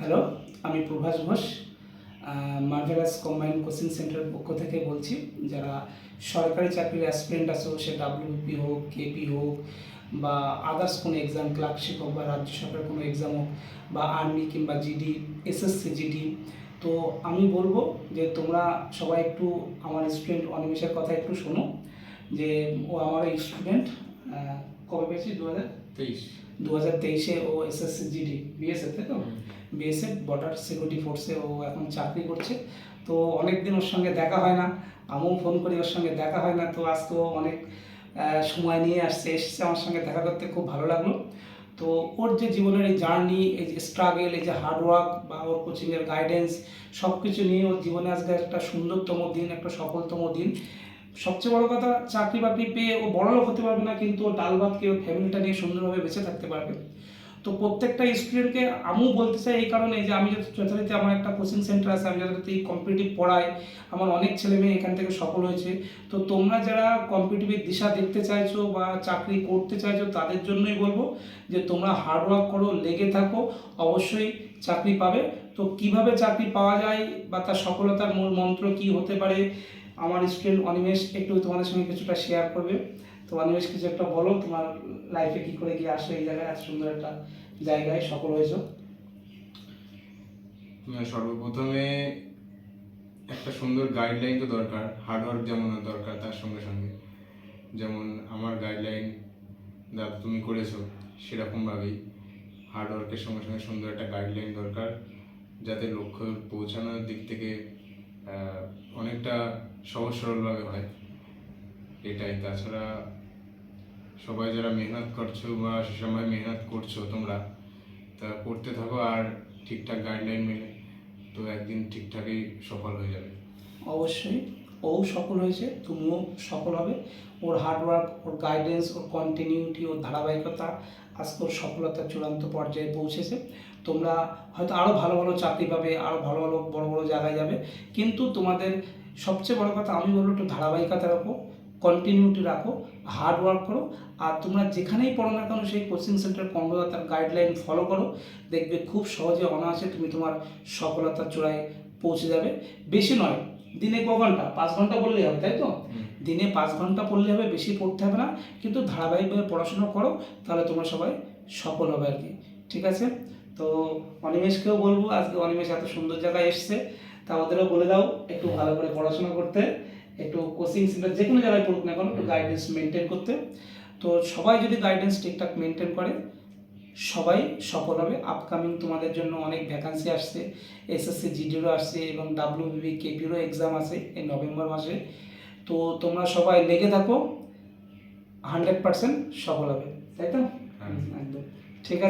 Hello আমি Prabhas Ghosh marvellous combine coaching সেন্টারের পক্ষ থেকে বলছি, যারা সরকারি চাকরির অ্যাসপিরেন্ট আছো, সে ডাব্লিউপি হোক কেপি হোক, বা আদার্স কোনো এক্সাম ক্লার্কশিপ হোক বা রাজ্য সরকারের কোনো এক্সাম হোক, বা আর্মি কিংবা জিডি এসএসসি জিডি তো আমি বলব যে তোমরা সবাই একটু আমার স্টুডেন্ট অনিমেষের কথা একটু শোনো, যে ও আমার স্টুডেন্ট কবে পেয়েছি দু হাজার তেইশ। দু হাজার তেইশে ও এস এসএসসি জিডি বিএসএফ তো? বিএসএফ বর্ডার সিকিউরিটি ফোর্সে ও এখন চাকরি করছে। তো অনেক দিন ওর সঙ্গে দেখা হয় না আমিও ফোন করি ওর সঙ্গে দেখা হয় না তো আজ তো অনেক সময় নিয়ে আসছে এসেছে আমার সঙ্গে দেখা করতে খুব ভালো লাগল। তো ওর যে জীবনের এই জার্নি এই যে স্ট্রাগল এই যে হার্ডওয়ার্ক বা ওর কোচিংয়ের গাইডেন্স সব কিছু নিয়ে ওর জীবনে আজকে একটা সুন্দরতম দিন একটা সফলতম দিন। সবচেয়ে বড় কথা, চাকরি বাকরি পেয়ে ও বড় লোক হতে পারবে না, কিন্তু ও ডাল ভাত খেয়ে ফ্যামিলিটা নিয়ে সুন্দরভাবে বেঁচে থাকতে পারবে। তো প্রত্যেকটা স্টুডেন্টকে আমিও বলতে চাই এই কারণে যে, আমি যথারীতি আমার একটা কোচিং সেন্টার আছে, আমি যথারীতি কম্পিটিটিভ পড়াই, আমার অনেক ছেলে মেয়ে এখান থেকে সফল হয়েছে। তো তোমরা যারা কম্পিটিটিভ দিশা দেখতে চাইছো বা চাকরি করতে চাইছো, তাদের জন্যই বলব যে, তোমরা হার্ডওয়ার্ক করো, লেগে থাকো, অবশ্যই চাকরি পাবে। তো কীভাবে চাকরি পাওয়া যায় বা তার সফলতার মূল মন্ত্র কি হতে পারে আমার স্টুডেন্ট অনিমেষ একটু তোমাদের সঙ্গে কিছুটা শেয়ার করবে। তো অনিমেষ, কিছু একটা বলো, তোমার লাইফে কি করে গিয়ে আসো এই জায়গায় এত সুন্দর একটা জায়গায় সফল হয়েছো? মানে সর্বপ্রথমে একটা সুন্দর গাইডলাইন তো দরকার হার্ডওয়ার্ক যেমন দরকার তার সঙ্গে সঙ্গে। যেমন আমার গাইডলাইন যা তুমি করেছ সেরকমভাবেই। হার্ডওয়ার্কের সঙ্গে সঙ্গে সুন্দর একটা গাইডলাইন দরকার, যাতে লক্ষ্য পৌঁছানোর দিক থেকে অনেকটা সহজ সরলভাবে হয়। এটাই। তাছাড়া সবাই যারা মেহনত করছ বা সে সময় মেহনত করছ তোমরা তা করতে থাকো আর ঠিকঠাক গাইডলাইন মেনে, তো একদিন ঠিকঠাকই সফল হয়ে যাবে। অবশ্যই। ও সফল হয়েছে, তুমিও সফল হবে। ওর হার্ডওয়ার্ক ওর গাইডেন্স ওর কন্টিনিউটি ওর ধারাবাহিকতা আজকে ওর সফলতার চূড়ান্ত পর্যায়ে পৌঁছেছে। তোমরা হয়তো আরও ভালো ভালো চাকরি পাবে আরও ভালো ভালো বড় বড় জায়গায় যাবে। কিন্তু তোমাদের সবচেয়ে বড় কথা আমি বলব একটু ধারাবাহিকতার রাখো কন্টিনিউটি রাখো হার্ড ওয়ার্ক করো আর তোমরা যেখানেই পড়ো না কেন সেই কোচিং সেন্টার কর্মদাতার গাইডলাইন ফলো করো দেখবে খুব সহজে অনায়াসে তুমি তোমার সফলতার চূড়ায় পৌঁছে যাবে। বেশি নয় দিনে ক ঘণ্টা? পাঁচ ঘণ্টা পড়লেই হবে তাই তো? দিনে পাঁচ ঘণ্টা পড়লে হবে বেশি পড়তে হবে না কিন্তু ধারাবাহিকভাবে পড়াশোনা করো তাহলে তোমরা সবাই সফল হবে আর কি। ঠিক আছে? তো অনিমেষকেও বলব আজকে অনিমেষ এত সুন্দর জায়গায় এসছে তা ওদেরও বলে দাও একটু ভালো করে পড়াশোনা করতে। একটু কোচিং সেন্টার যে কোনো জায়গায় পড়ুক না কেন একটু গাইডেন্স মেনটেন করতে। তো সবাই যদি গাইডেন্স ঠিকঠাক মেনটেন করে সবাই সফল হবে। আপকামিং তোমাদের জন্য অনেক ভ্যাকান্সি আসছে। এসএসসি জিডিরও আসছে এবং ডাব্লিউবিবি কেপিরও এক্সাম আছে এই নভেম্বর মাসে। তো তোমরা সবাই লেগে থাকো। হান্ড্রেড পার্সেন্ট সফল হবে। তাই তো? হ্যাঁ। একদম। ঠিক আছে।